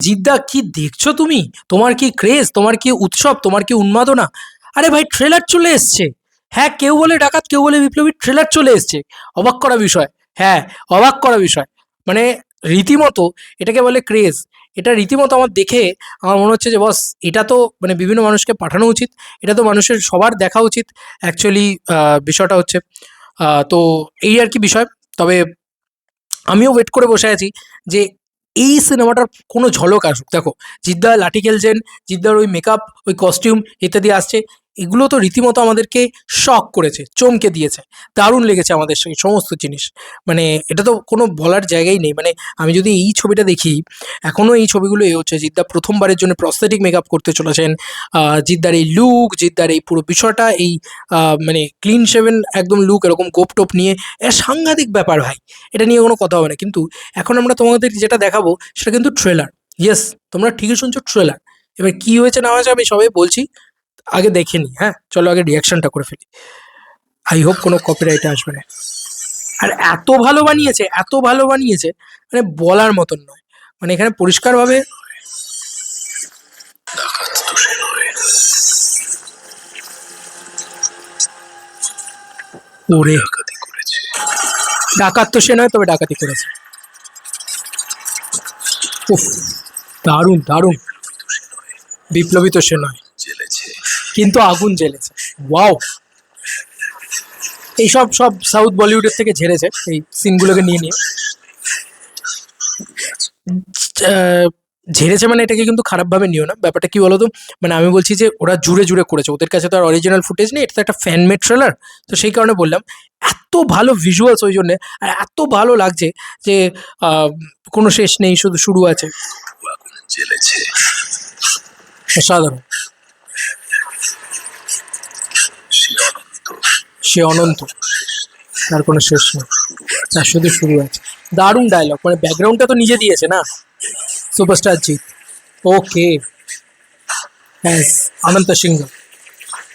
জিদ্দা, কি দেখছ তুমি? তোমার কি ক্রেজ? তোমার কি উৎসব? তোমার কি উন্মাদনা? আরে ভাই ট্রেলার চলে এসছে। হ্যাঁ কেউ বলে ডাকাত, কেউ বলে বিপ্লবী ট্রেলার চলে এসছে। অবাক করা বিষয়। হ্যাঁ অবাক করা বিষয়। মানে রীতিমতো এটাকে বলে ক্রেজ। এটা রীতিমতো আমার দেখে আমার মনে হচ্ছে যে বস এটা তো মানে বিভিন্ন মানুষকে পাঠানো উচিত। এটা তো মানুষের সবার দেখা উচিত। অ্যাকচুয়ালি বিষয়টা হচ্ছে তো এই আর কি বিষয়। তবে আমিও ওয়েট করে বসে আছি যে এই সিনেমাটার কোনো ঝলক আসুক। দেখো জিদ্দা লাঠি খেলছেন, জিদ্দার ওই মেকআপ ওই কস্টিউম ইত্যাদি আসছে। এগুলো তো রীতিমতো আমাদেরকে শক করেছে, চমকে দিয়েছে, দারুণ লেগেছে আমাদের সেই সমস্ত জিনিস। মানে এটা তো কোনো বলার জায়গাই নেই। মানে আমি যদি এই ছবিটা দেখি এখনও এই ছবিগুলো এ হচ্ছে, জিদ্দা প্রথমবারের জন্য প্রস্থেটিক মেকআপ করতে চলেছেন। জিদ্দার এই লুক জিদ্দার এই পুরো বিষয়টা, এই মানে ক্লিন শেভেন একদম লুক এরকম গোপ টোপ নিয়ে, এটা সাংঘাতিক ব্যাপার ভাই। এটা নিয়ে কোনো কথা হবে না। কিন্তু এখন আমরা তোমাদের যেটা দেখাবো, সেটা কিন্তু ট্রেলার ইয়েস তোমরা ঠিকই শুনছো ট্রেলার এবার কি হয়েছে না হয়েছে আমি সবাই বলছি। আগে দেখে নিই হ্যাঁ? চলো আগে রিয়াকশনটা করে ফেলি। আই হোপ কোনো কপিরাইট আসবে না। আর এত ভালো বানিয়েছে, এত ভালো বানিয়েছে মানে বলার মতন নয়। মানে এখানে পরিষ্কারভাবে ওরে। ডাকাত তো সে নয়, তবে ডাকাতি করেছে। উফ, দারুণ দারুণ। বিপ্লবী তো সে নয়। কিন্তু আগুন জ্বেলেছে। ওয়াও এইসব সব সাউথ বলিউডের থেকে ঝেড়েছে এই সিনগুলোকে নিয়ে নিয়ে। ঝেড়েছে মানে এটাকে কিন্তু খারাপভাবে নিও না। ব্যাপারটা কি বলতো? মানে আমি বলছি যে ওরা জুড়ে জুড়ে করেছে। ওদের কাছে তো আর অরিজিনাল ফুটেজ নেই এটা তো একটা ফ্যান মেড ট্রেলার তো সেই কারণে বললাম এত ভালো ভিজুয়ালস ওই জন্যে আর এত ভালো লাগছে যে কোনো শেষ নেই শুধু শুরু আছে। অসাধারণ। সে অনন্ত। তার কোনো শেষ নেই। তার শুধু শুরু আছে। দারুণ ডায়লগ মানে ব্যাকগ্রাউন্ডটা তো নিজে দিয়েছে না? সুপারস্টার জিৎ। ওকে হ্যাঁ অনন্ত সিংহ।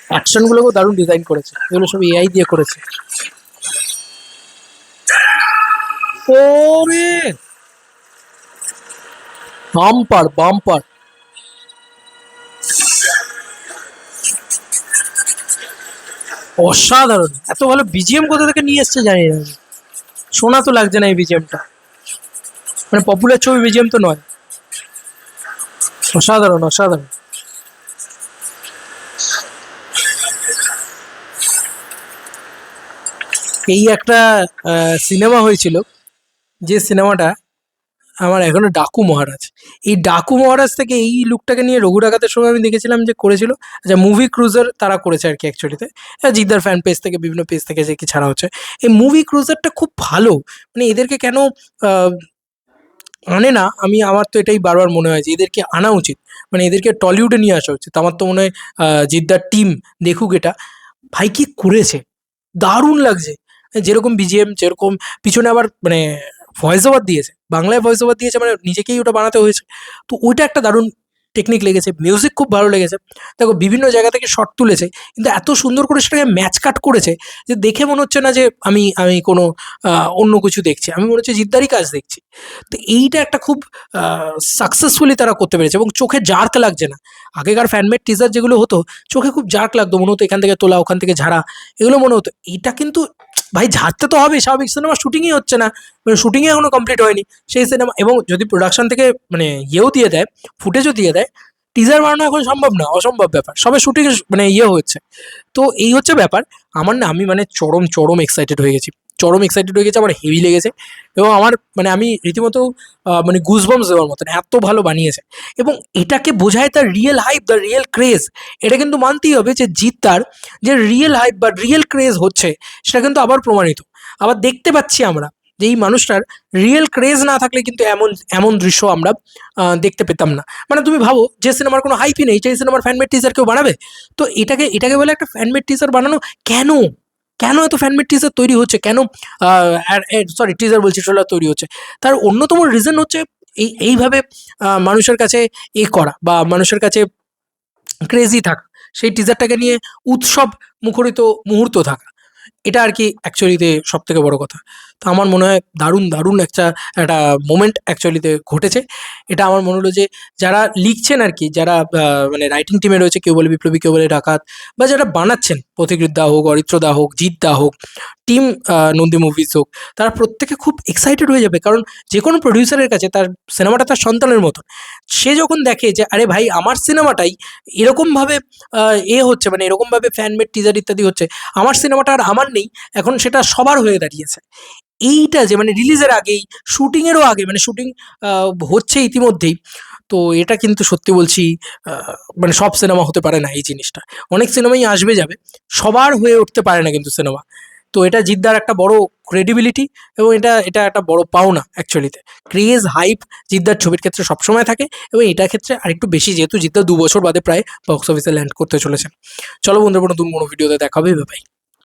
অ্যাকশনগুলোকেও দারুণ ডিজাইন করেছে। এগুলো সব এআই দিয়ে করেছে। বাম্পার বাম্পার অসাধারণ। এত ভালো বিজিএম কোথা থেকে নিয়ে এসছে জানি না। শোনা তো লাগছে না এই বিজিএমটা মানে পপুলার ছবি বিজিএম তো নয়। অসাধারণ অসাধারণ। এই একটা সিনেমা হয়েছিল, যে সিনেমাটা আমার এখনও ডাকু মহারাজ। এই ডাকু মহারাজ থেকে এই লুকটাকে নিয়ে রঘু ডাকাতের সময় আমি দেখেছিলাম যে করেছিল আচ্ছা মুভি ক্রুজার তারা করেছে আর কি অ্যাকচুয়ালিতে জিদ্দার ফ্যান পেজ থেকে, বিভিন্ন পেজ থেকে যে কি ছাড়া হচ্ছে। এই মুভি ক্রুজারটা খুব ভালো। মানে এদেরকে কেন আনে না? আমি, আমার তো এটাই বারবার মনে হয় যে এদেরকে আনা উচিত। মানে এদেরকে টলিউডে নিয়ে আসা উচিত। আমার তো মনে হয় জিদ্দার টিম দেখুক এটা। ভাই কি করেছে? দারুণ লাগছে। যেরকম বিজিএম যেরকম পিছনে আবার মানে ভয়েস ওভার দিয়েছে, বাংলায় ভয়েস ওভার দিয়েছে মানে নিজেকেই ওটা বানাতে হয়েছে। তো ওইটা একটা দারুণ টেকনিক লেগেছে মিউজিক খুব ভালো লেগেছে। দেখো বিভিন্ন জায়গা থেকে শট তুলেছে, কিন্তু এত সুন্দর করে সেটাকে ম্যাচ কাট করেছে যে দেখে মনে হচ্ছে না যে আমি আমি কোনো অন্য কিছু দেখছি। আমি মনে হচ্ছে জিদ্দারই কাজ দেখছি। তো এইটা একটা খুব সাকসেসফুলি তারা করতে পেরেছে এবং চোখে জার্ক লাগছে না। আগেকার ফ্যানমেড টিজার যেগুলো হতো, চোখে খুব জার্ক লাগতো, মনে হতো এখান থেকে তোলা, ওখান থেকে ঝাড়া, এগুলো মনে হতো। এটা কিন্তু, ভাই ঝাড়তে তো হবে, স্বাভাবিক সিনেমা শুটিংই হচ্ছে না। মানে শুটিংই এখনও কমপ্লিট হয়নি। সেই সিনেমা এবং যদি প্রোডাকশন থেকে মানে ইয়েও দিয়ে দেয় ফুটেজও দিয়ে দেয় টিজার বানানো এখন সম্ভব না, অসম্ভব ব্যাপার। সবে শুটিং মানে ইয়ে হচ্ছে। তো এই হচ্ছে ব্যাপার। আমার না, আমি মানে চরম চরম এক্সাইটেড হয়ে গেছি। চরম এক্সাইটেড হয়ে গেছে আমার হেভি লেগেছে। এবং আমার মানে আমি রীতিমতো মানে গুজবমস দেওয়ার মতন, এত ভালো বানিয়েছে। এবং এটাকে বোঝায় তার real hype the real craze এটা কিন্তু মানতেই হবে যে জিৎ তার যে রিয়েল হাইপ বা রিয়েল ক্রেজ হচ্ছে, সেটা কিন্তু আবার প্রমাণিত। আবার দেখতে পাচ্ছি আমরা যে এই মানুষটার রিয়েল ক্রেজ না থাকলে কিন্তু এমন এমন দৃশ্য আমরা দেখতে পেতাম না। মানে তুমি ভাবো যে সিনেমার কোনো হাইপই নেই সেই সিনেমার ফ্যানমেড টিজার কেউ বানাবে? তো এটাকে এটাকে বলে একটা ফ্যানমেড টিজার বানানো কেন? কেন এত ফ্যানমেড টিজার তৈরি হচ্ছে? কেন সরি টিজার বলছি ট্রেলার তৈরি হচ্ছে? তার অন্যতম রিজন হচ্ছে এই, এইভাবে মানুষের কাছে এ করা বা মানুষের কাছে ক্রেজি থাকা। সেই টিজারটাকে নিয়ে উৎসব মুখরিত মুহূর্ত থাকা। এটা আর কি অ্যাকচুয়ালিতে সব থেকে বড় কথা। তো আমার মনে হয় দারুণ দারুণ একটা একটা মোমেন্ট অ্যাকচুয়ালিতে ঘটেছে। এটা আমার মনে হলো যে যারা লিখছেন আর কি, যারা মানে রাইটিং টিমে রয়েছে, কেউ বলে বিপ্লবী, কেউ বলে ডাকাত, বা যারা বানাচ্ছেন পথিকৃত দা হোক, অরিত্র দা হোক, জিৎ দা হোক টিম নন্দী মুভিজ হোক, তারা প্রত্যেকে খুব এক্সাইটেড হয়ে যাবে। কারণ যে কোনো প্রডিউসারের কাছে তার সিনেমাটা তার সন্তানের মতন। সে যখন দেখে যে, আরে ভাই, আমার সিনেমাটাই এরকমভাবে এ হচ্ছে মানে এরকমভাবে ফ্যানমেড টিজার ইত্যাদি হচ্ছে, আমার সিনেমাটা আর আমার নেই, এখন সেটা সবার হয়ে দাঁড়িয়েছে। এইটা যে মানে রিলিজের আগেই শুটিংয়েরও আগে মানে শুটিং হচ্ছে ইতিমধ্যেই। তো এটা কিন্তু সত্যি বলছি মানে সব সিনেমা হতে পারে না এই জিনিসটা। অনেক সিনেমাই আসবে যাবে, সবার হয়ে উঠতে পারে না কিন্তু সিনেমা তো এটা জিদ্দার একটা বড় ক্রেডিবিলিটি এবং এটা এটা একটা বড় পাওনা অ্যাকচুয়ালিতে ক্রেজ হাইপ জিদ্দার ছবির ক্ষেত্রে সবসময় থাকে এবং এটার ক্ষেত্রে আরেকটু বেশি, যেহেতু জিদ্দা দু বছর বাদে প্রায় বক্স অফিসে ল্যান্ড করতে চলেছেন। চলো বন্ধুরা কোনো ভিডিওতে দেখাবে ভাই